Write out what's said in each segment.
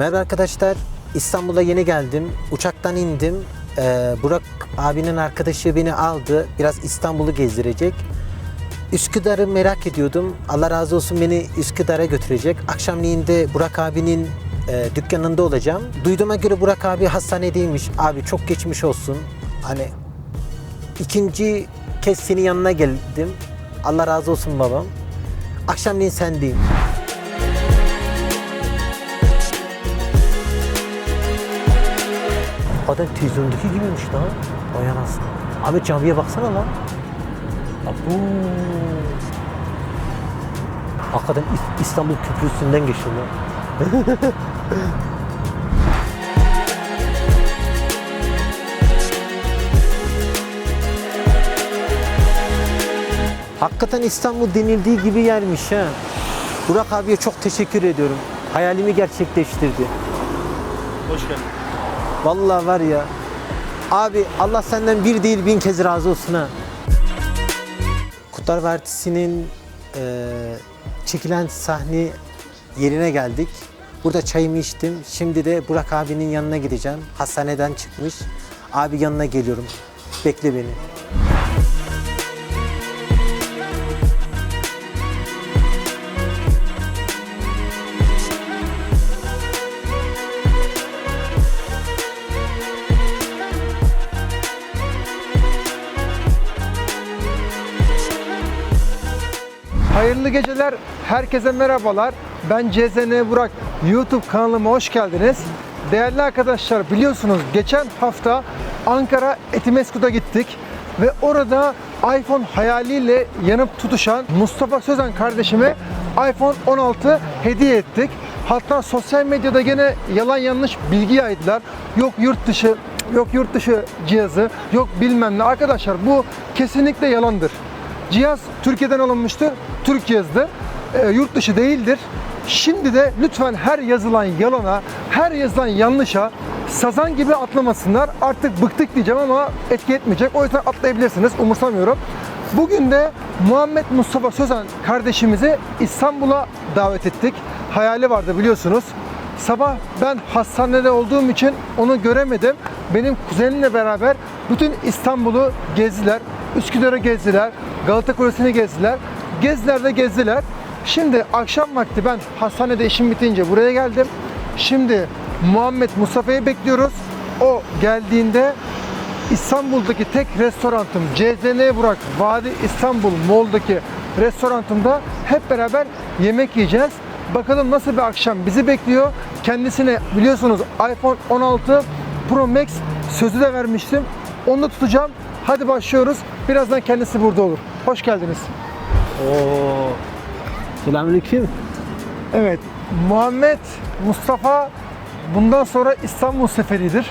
Merhaba arkadaşlar. İstanbul'a yeni geldim. Uçaktan indim. Ee, Burak abinin arkadaşı beni aldı. Biraz İstanbul'u gezdirecek. Üsküdar'ı merak ediyordum. Allah razı olsun beni Üsküdar'a götürecek. Akşamleyin de Burak abinin e, dükkanında olacağım. Duyduğuma göre Burak abi hastanedeymiş. Abi çok geçmiş olsun. Hani ikinci kez senin yanına geldim. Allah razı olsun babam. Akşamleyin sendeyim. Adam televizyondaki gibiymiş lan. Vay anasını. Abi camiye baksana lan. Abu. Hakikaten İs- İstanbul Köprüsü'nden geçiyor lan. Hakikaten İstanbul denildiği gibi yermiş ha. Burak abiye çok teşekkür ediyorum. Hayalimi gerçekleştirdi. Hoş geldin. Vallahi var ya. Abi Allah senden bir değil bin kez razı olsun ha. Kurtlar Vadisi'nin eee, çekilen sahne yerine geldik. Burada çayımı içtim. Şimdi de Burak abinin yanına gideceğim. Hastaneden çıkmış. Abi yanına geliyorum. Bekle beni. Hayırlı geceler, herkese merhabalar. Ben CZN Burak, YouTube kanalıma hoş geldiniz. Değerli arkadaşlar biliyorsunuz geçen hafta Ankara Etimesgut'a gittik ve orada iPhone hayaliyle yanıp tutuşan Mustafa Sözen kardeşime iPhone 16 hediye ettik. Hatta sosyal medyada gene yalan yanlış bilgi yaydılar. Yok yurt dışı, yok yurt dışı cihazı, yok bilmem ne. Arkadaşlar bu kesinlikle yalandır. Cihaz Türkiye'den alınmıştır. Türk cihazıdır. E, yurt dışı değildir. Şimdi de lütfen her yazılan yalana, her yazılan yanlışa sazan gibi atlamasınlar. Artık bıktık diyeceğim ama etki etmeyecek. O yüzden atlayabilirsiniz. Umursamıyorum. Bugün de Muhammed Mustafa Sözen kardeşimizi İstanbul'a davet ettik. Hayali vardı biliyorsunuz. Sabah ben hastanede olduğum için onu göremedim. Benim kuzenimle beraber bütün İstanbul'u gezdiler. Üsküdar'ı gezdiler. Galata Kulesi'ni gezdiler. Gezdiler de gezdiler. Şimdi akşam vakti ben hastanede işim bitince buraya geldim. Şimdi Muhammed Mustafa'yı bekliyoruz. O geldiğinde İstanbul'daki tek restorantım CZN Burak Vadi İstanbul Mall'daki restorantımda hep beraber yemek yiyeceğiz. Bakalım nasıl bir akşam bizi bekliyor. Kendisine biliyorsunuz iPhone 16 Pro Max sözü de vermiştim. Onu da tutacağım. Hadi başlıyoruz. Birazdan kendisi burada olur. Hoş geldiniz. Oo. Selamünaleyküm. Evet, Muhammed Mustafa bundan sonra İstanbul seferidir.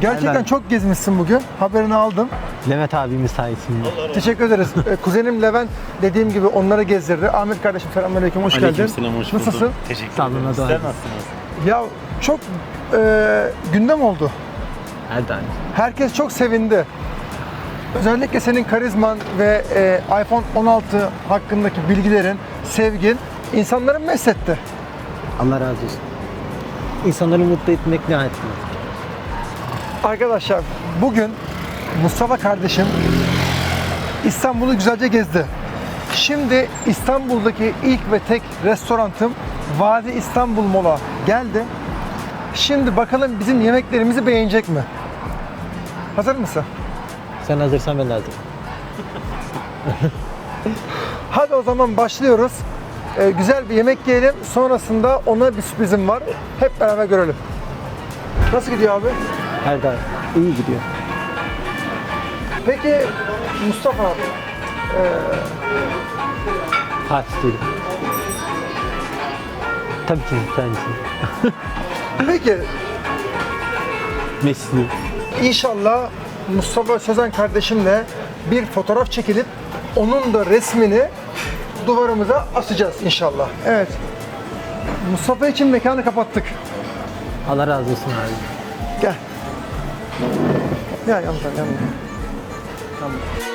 Gerçekten Evet. çok gezmişsin bugün. Haberini aldım. Levent abimiz sayesinde. Teşekkür ederiz. Ee, Kuzenim Levent dediğim gibi onları gezdirdi. Ahmet kardeşim selamünaleyküm. Hoş geldin. Aleykümselam, hoş bulduk. Nasılsın? Teşekkür Sağ olun, ederim. abi. nasılsınız? Ya çok e, gündem oldu. Her daim. Herkes çok sevindi. Özellikle senin karizman ve e, iPhone 16 hakkındaki bilgilerin, sevgin insanları mesletti. Allah razı olsun. İnsanları mutlu etmek ne hayattır? Arkadaşlar bugün Mustafa kardeşim İstanbul'u güzelce gezdi. Şimdi İstanbul'daki ilk ve tek restorantım Vadi İstanbul Mola geldi. Şimdi bakalım bizim yemeklerimizi beğenecek mi? Hazır mısın? Sen hazırsan ben de hazırım. Hadi o zaman başlıyoruz. Ee, güzel bir yemek yiyelim. Sonrasında ona bir sürprizim var. Hep beraber görelim. Nasıl gidiyor abi? Her daim. İyi gidiyor. Peki Mustafa abi, Fatih değilim. Tabii ki sensin. peki Messi. İnşallah Mustafa Sözen kardeşimle bir fotoğraf çekilip onun da resmini duvarımıza asacağız inşallah. Evet. Mustafa için mekanı kapattık. Allah razı olsun abi. Gel. Gel yanımdan yanımdan. Tamam.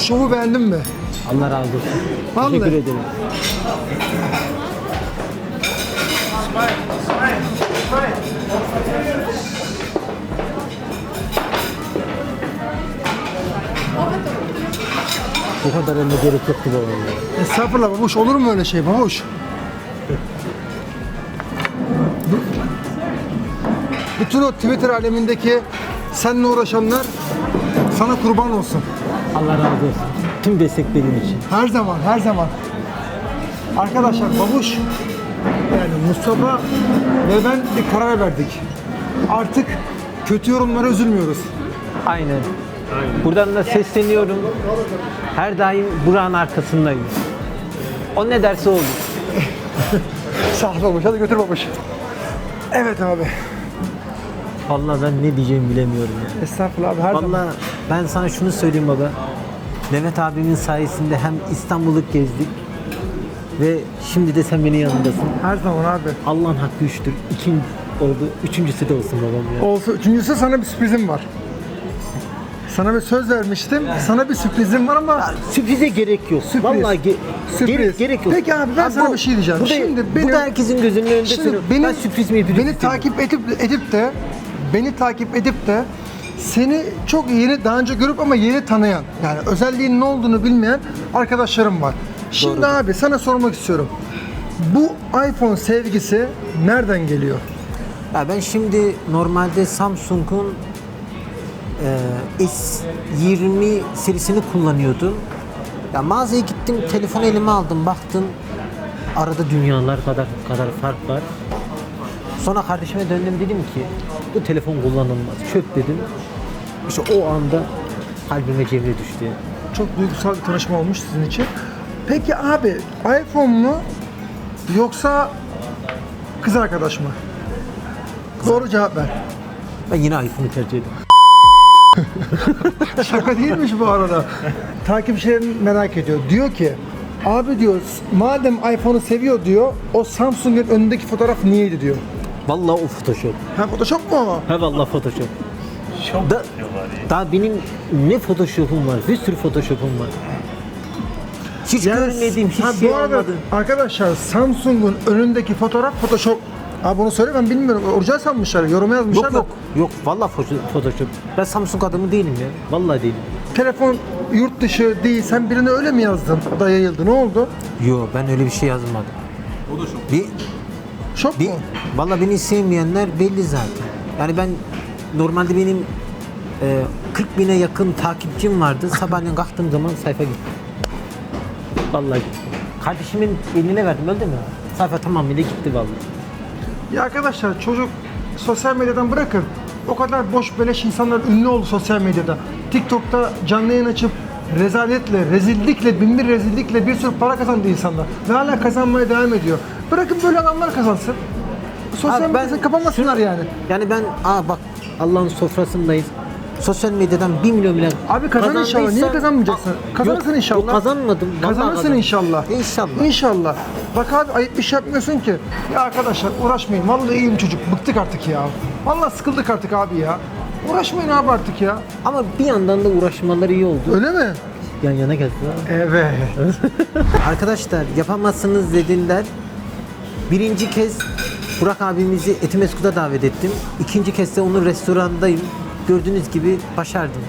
Şovu beğendin mi? Allah razı olsun. Vallahi. Teşekkür ederim. Bu kadar önüne gerek yoktu babam ya. Estağfurullah babuş olur mu öyle şey babuş? Bu- Bütün o Twitter alemindeki seninle uğraşanlar sana kurban olsun. Allah razı olsun. Tüm destek benim için. Her zaman, her zaman. Arkadaşlar babuş yani Mustafa ve ben bir karar verdik. Artık kötü yorumlara üzülmüyoruz. Aynen. Buradan da sesleniyorum. Her daim Burak'ın arkasındayım. O ne derse olur. Sağ ol babuş, hadi götür babuş. Evet abi. Vallahi ben ne diyeceğimi bilemiyorum ya. Estağfurullah abi her zaman. Vallahi ben sana şunu söyleyeyim baba. Mehmet abimin sayesinde hem İstanbul'u gezdik ve şimdi de sen benim yanındasın. Her zaman abi. Allah'ın hakkı üçtür. İkinci oldu. Üçüncüsü de olsun babam ya. Olsun. Üçüncüsü sana bir sürprizim var. Sana bir söz vermiştim. Sana bir sürprizim var ama Sürprize gerek yok. Sürpriz. Vallahi ge- Sürpriz. gerek, gerek yok. Peki abi, ben sana bir şey diyeceğim. Bu da, Şimdi benim- da herkesin gözünün önünde Şimdi söylüyorum. beni, ben sürpriz mi yapayım beni takip edip edip de beni takip edip de seni çok yeni daha önce görüp ama yeni tanıyan yani özelliğin ne olduğunu bilmeyen arkadaşlarım var. Şimdi Doğrudur. abi sana sormak istiyorum. Bu iPhone sevgisi nereden geliyor? Ya ben şimdi normalde Samsung'un e, S20 serisini kullanıyordum. Ya mağazaya gittim, telefonu elime aldım, baktım arada dünyalar kadar kadar fark var. Sonra kardeşime döndüm dedim ki bu telefon kullanılmaz, çöp dedim. İşte o anda kalbime cevre düştü. Çok duygusal bir tanışma olmuş sizin için. Peki abi iPhone mu yoksa kız arkadaş mı? Doğru cevap ver. Ben yine iPhone'u tercih ediyorum. Şaka değilmiş bu arada. Takipçilerim merak ediyor. Diyor ki abi diyor madem iPhone'u seviyor diyor o Samsung'un önündeki fotoğraf niyeydi diyor. Vallahi o Photoshop. Ha Photoshop mu? He vallahi Photoshop. Çok Da, daha benim ne Photoshop'um var, bir sürü Photoshop'um var. Hiç görmediğim, hiç ha, şey bu arada olmadı. arkadaşlar Samsung'un önündeki fotoğraf Photoshop. Ha bunu söyle ben bilmiyorum. Orijinal sanmışlar. Yoruma yazmışlar Yok da. yok, yok vallahi Photo- Photoshop. Ben Samsung adamı değilim ya. Vallahi değilim. Telefon yurt dışı değil. Sen birine öyle mi yazdın? Da yayıldı. Ne oldu? Yok ben öyle bir şey yazmadım. O da çok. Bir, mu? vallahi beni sevmeyenler belli zaten. Yani ben normalde benim e, 40 bine yakın takipçim vardı. Sabahleyin kalktığım zaman sayfa gitti. Vallahi gitti. Kardeşimin eline verdim öyle mi? Sayfa tamamıyla gitti vallahi. Ya arkadaşlar çocuk sosyal medyadan bırakın. O kadar boş beleş insanlar ünlü oldu sosyal medyada. TikTok'ta canlı yayın açıp rezaletle, rezillikle, bin bir rezillikle bir sürü para kazandı insanlar. Ve hala kazanmaya devam ediyor. Bırakın böyle adamlar kazansın. Sosyal Abi ben- medyasını kapamasınlar yani. Yani ben aa bak Allah'ın sofrasındayız. Sosyal medyadan 1 milyon bile Abi kazan inşallah. Niye kazanmayacaksın? Kazanırsın Yok, inşallah. Yok kazanmadım. Vallahi Kazanırsın kazandım. inşallah. İnşallah. İnşallah. Bak abi ayıp bir şey yapmıyorsun ki. Ya arkadaşlar uğraşmayın. Vallahi iyiyim çocuk. Bıktık artık ya. Vallahi sıkıldık artık abi ya. Uğraşmayın abi artık ya. Ama bir yandan da uğraşmaları iyi oldu. Öyle mi? Yan yana geldiler. Evet. Arkadaşlar yapamazsınız dediler. Birinci kez Burak abimizi Etimesgut'a davet ettim. İkinci kez de onun restorandayım. Gördüğünüz gibi başardım.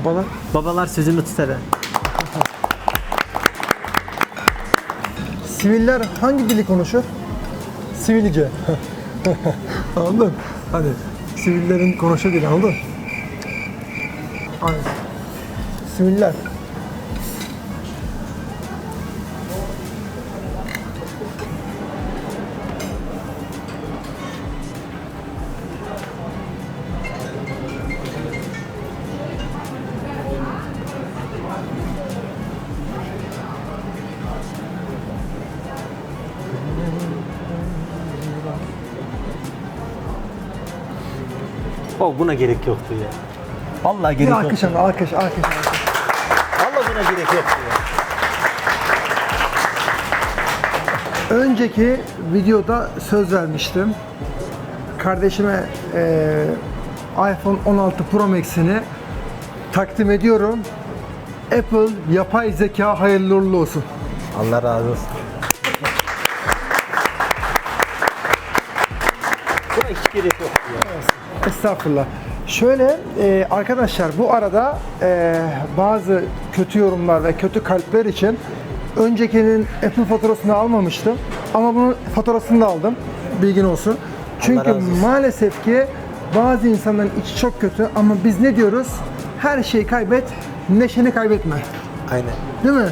Babalar. Babalar sözünü tutar. ha. Siviller hangi dili konuşur? Sivilce. anladın? Hani sivillerin konuşu dili anladın? Aynen. Siviller. Oh buna gerek yoktu ya. Vallahi Bir gerek alkış yoktu. abi, alkış, alkış, alkış. Vallahi buna gerek yoktu ya. Önceki videoda söz vermiştim. Kardeşime eee iPhone 16 Pro Max'ini takdim ediyorum. Apple yapay zeka hayırlı uğurlu olsun. Allah razı olsun. Buna hiç gerek yok. Estağfurullah. Şöyle e, arkadaşlar bu arada e, bazı kötü yorumlar ve kötü kalpler için öncekinin Apple faturasını almamıştım. Ama bunun faturasını da aldım. Bilgin olsun. Çünkü maalesef ki bazı insanların içi çok kötü ama biz ne diyoruz? Her şeyi kaybet, neşeni kaybetme. Aynen. Değil mi?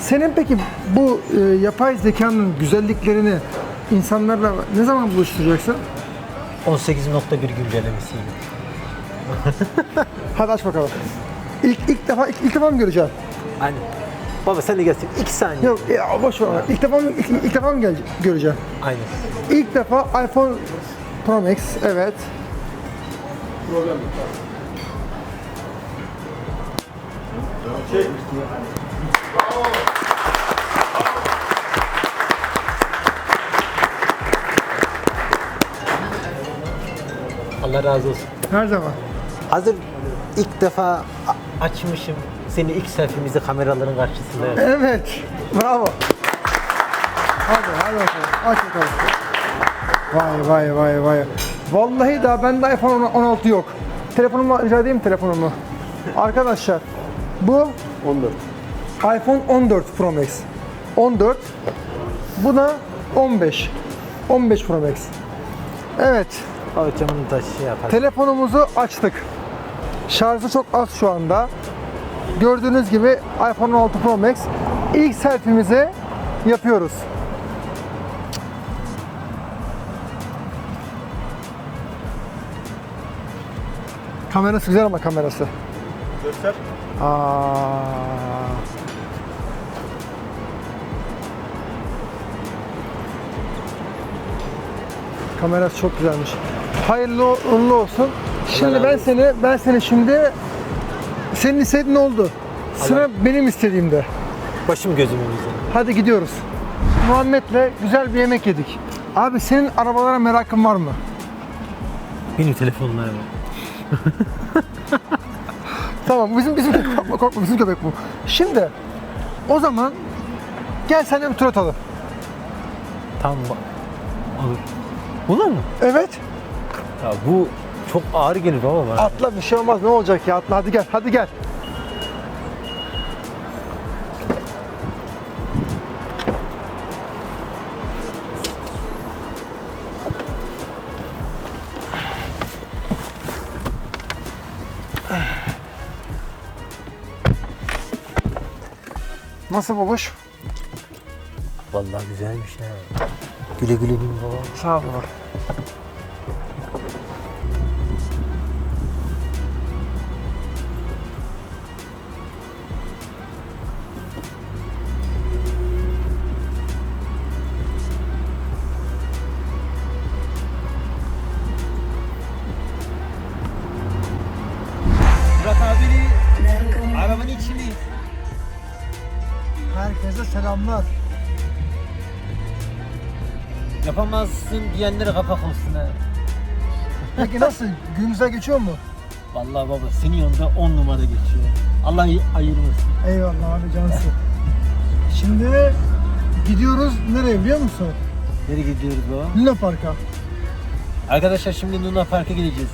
Senin peki bu e, yapay zekanın güzelliklerini insanlarla ne zaman buluşturacaksın? 18.1 güncellemesiyle. Hadi aç bakalım. İlk, ilk defa ilk, ilk defa mı göreceğim? Aynen. Baba sen de gelsin. 2 saniye. Yok e, boş ver. İlk defa mı ilk, ilk defa mı gel, göreceğim? Aynen. İlk defa iPhone Pro Max evet. Allah razı olsun. Her zaman. Hazır ilk defa açmışım. Seni ilk selfie'mizi kameraların karşısında. Evet. Bravo. Hadi hadi bakalım. Aç bakalım. Vay vay vay vay. Vallahi daha bende iPhone 16 yok. Telefonumu rica edeyim mi telefonumu. Arkadaşlar bu 14. iPhone 14 Pro Max. 14. Bu da 15. 15 Pro Max. Evet. Da şey yapar. Telefonumuzu açtık. Şarjı çok az şu anda. Gördüğünüz gibi iPhone 16 Pro Max. İlk selfie'mizi yapıyoruz. Kamerası güzel ama kamerası. Göster. Aa. Kamerası çok güzelmiş. Hayırlı uğurlu olsun. Şimdi ben seni ben seni şimdi senin istediğin oldu. Sıra benim istediğimde. Başım gözümün üzerine. Hadi gidiyoruz. Muhammed'le güzel bir yemek yedik. Abi senin arabalara merakın var mı? Benim telefonlar var. Tamam bizim bizim korkma korkma bizim köpek bu. Şimdi o zaman gel seninle bir tur atalım. Tamam. ba- Olur. Bunlar mı? Evet. Ya bu çok ağır gelir baba bana. Atla bir şey olmaz ne olacak ya atla hadi gel hadi gel. Nasıl babuş? Vallahi güzelmiş ha. Güle güle bin baba. Sağ ol baba. Yapamazsın diyenlere kapak olsun ha. Peki nasıl? Gün güzel geçiyor mu? Vallahi baba senin yanında 10 numara geçiyor. Allah ayırmasın. Eyvallah abi cansın. Şimdi gidiyoruz nereye biliyor musun? Nereye gidiyoruz baba? Luna Park'a. Arkadaşlar şimdi Luna Park'a gideceğiz.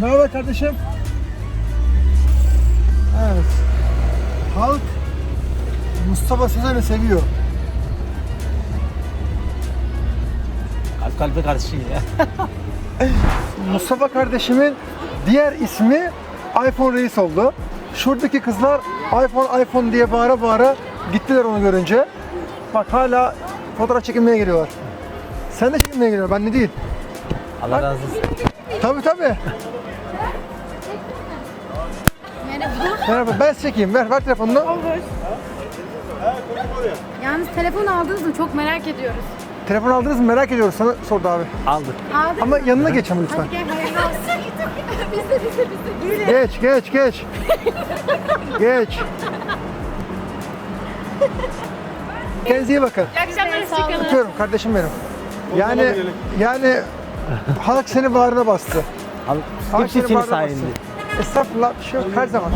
Haber kardeşim? Evet. Halk Mustafa Sezen'i seviyor. Kalbe karşı ya. Mustafa kardeşimin diğer ismi iPhone Reis oldu. Şuradaki kızlar iPhone iPhone diye bağıra bağıra gittiler onu görünce. Bak hala fotoğraf çekilmeye geliyorlar. Sen de çekilmeye geliyor, ben de değil. Allah razı olsun. Tabii tabii. Merhaba, ben çekeyim. Ver, ver telefonunu. Olur. Yalnız telefon aldınız mı? Çok merak ediyoruz. Telefon aldınız mı? Merak ediyoruz. Sana sordu abi. Aldık. Aldın Ama mı? yanına geç ama lütfen. Hadi gel hayırlı olsun. biz de biz de biz de. Yürü. Geç, geç, geç. geç. Kendinize iyi bakın. İyi akşamlar. Öpüyorum kardeşim benim. Yani yani Halk seni bağrına bastı. Al, Halk hepsi senin bağrına sayende. bastı. Estağfurullah bir şey yok her zaman.